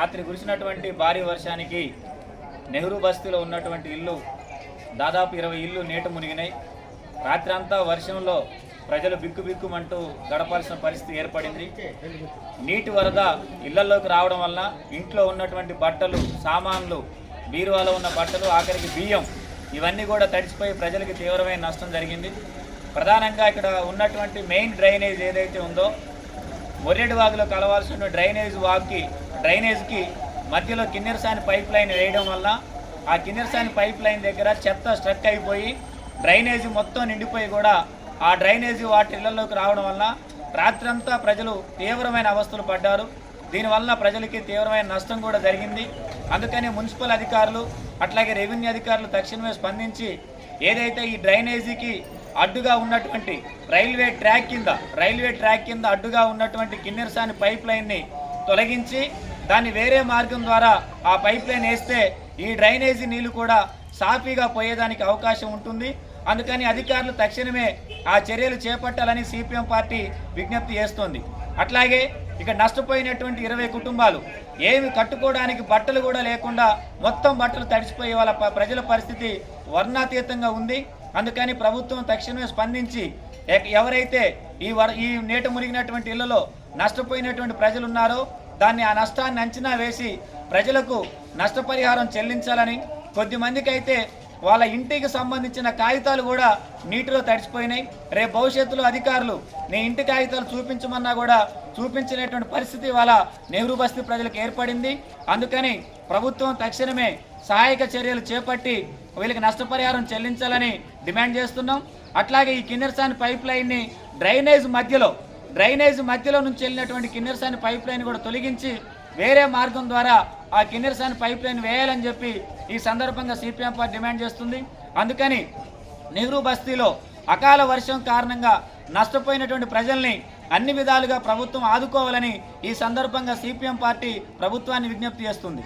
రాత్రి కురిసినటువంటి భారీ వర్షానికి నెహ్రూ బస్తీలో ఉన్నటువంటి ఇల్లు దాదాపు ఇరవై ఇల్లు నీట మునిగినాయి. రాత్రి అంతా వర్షంలో ప్రజలు బిక్కు బిక్కుమంటూ గడపాల్సిన పరిస్థితి ఏర్పడింది. నీటి వరద ఇళ్ళలోకి రావడం వల్ల ఇంట్లో ఉన్నటువంటి బట్టలు సామాన్లు బీరువాలో ఉన్న బట్టలు ఆఖరికి బియ్యం ఇవన్నీ కూడా తడిచిపోయి ప్రజలకి తీవ్రమైన నష్టం జరిగింది. ప్రధానంగా ఇక్కడ ఉన్నటువంటి మెయిన్ డ్రైనేజ్ ఏదైతే ఉందో మొర్రెడి వాగులో కలవాల్సిన డ్రైనేజ్ వాగ్కి డ్రైనేజ్కి మధ్యలో కిన్నెరసాని పైప్ లైన్ వేయడం వల్ల ఆ కిన్నెరసాని పైప్ లైన్ దగ్గర చెత్త స్ట్రక్ అయిపోయి డ్రైనేజీ మొత్తం నిండిపోయి కూడా ఆ డ్రైనేజీ వాటి ఇళ్ళలోకి రావడం వల్ల రాత్రంతా ప్రజలు తీవ్రమైన అవస్థలు పడ్డారు. దీనివల్ల ప్రజలకి తీవ్రమైన నష్టం కూడా జరిగింది. అందుకని మున్సిపల్ అధికారులు అట్లాగే రెవెన్యూ అధికారులు తక్షణమే స్పందించి ఏదైతే ఈ డ్రైనేజీకి అడ్డుగా ఉన్నటువంటి రైల్వే ట్రాక్ కింద రైల్వే ట్రాక్ కింద అడ్డుగా ఉన్నటువంటి కిన్నెరసాని పైప్ లైన్ని తొలగించి దాన్ని వేరే మార్గం ద్వారా ఆ పైప్ లైన్ వేస్తే ఈ డ్రైనేజీ నీళ్ళు కూడా సాఫీగా పోయేదానికి అవకాశం ఉంటుంది. అందుకని అధికారులు తక్షణమే ఆ చర్యలు చేపట్టాలని సిపిఎం పార్టీ విజ్ఞప్తి చేస్తోంది. అట్లాగే ఇక నష్టపోయినటువంటి ఇరవై కుటుంబాలు ఏమి కట్టుకోవడానికి బట్టలు కూడా లేకుండా మొత్తం బట్టలు తడిసిపోయే వాళ్ళ ప్రజల పరిస్థితి వర్ణాతీతంగా ఉంది. అందుకని ప్రభుత్వం తక్షణమే స్పందించి ఎవరైతే ఈ వర ఈ నీట మునిగినటువంటి ఇళ్ళలో నష్టపోయినటువంటి ప్రజలు ఉన్నారో దాన్ని ఆ నష్టాన్ని అంచనా వేసి ప్రజలకు నష్టపరిహారం చెల్లించాలని కొద్దిమందికి అయితే వాళ్ళ ఇంటికి సంబంధించిన కాగితాలు కూడా నీటిలో తడిసిపోయినాయి. రేపు భవిష్యత్తులో అధికారులు నీ ఇంటి కాగితాలు చూపించమన్నా కూడా చూపించినటువంటి పరిస్థితి వాళ్ళ నెహ్రూ బస్తీ ప్రజలకు ఏర్పడింది. అందుకని ప్రభుత్వం తక్షణమే సహాయక చర్యలు చేపట్టి వీళ్ళకి నష్టపరిహారం చెల్లించాలని డిమాండ్ చేస్తున్నాం. అట్లాగే ఈ కిన్నెరసాని పైప్ లైన్ని డ్రైనేజ్ మధ్యలో డ్రైనేజ్ మధ్యలో నుంచి వెళ్ళినటువంటి కిన్నెరసాని పైప్ లైన్ కూడా తొలగించి వేరే మార్గం ద్వారా ఆ కిన్నెరసాని పైప్ లైన్ వేయాలని చెప్పి ఈ సందర్భంగా సిపిఎం పార్టీ డిమాండ్ చేస్తుంది. అందుకని నెహ్రూ బస్తీలో అకాల వర్షం కారణంగా నష్టపోయినటువంటి ప్రజల్ని అన్ని విధాలుగా ప్రభుత్వం ఆదుకోవాలని ఈ సందర్భంగా సిపిఎం పార్టీ ప్రభుత్వాన్ని విజ్ఞప్తి చేస్తుంది.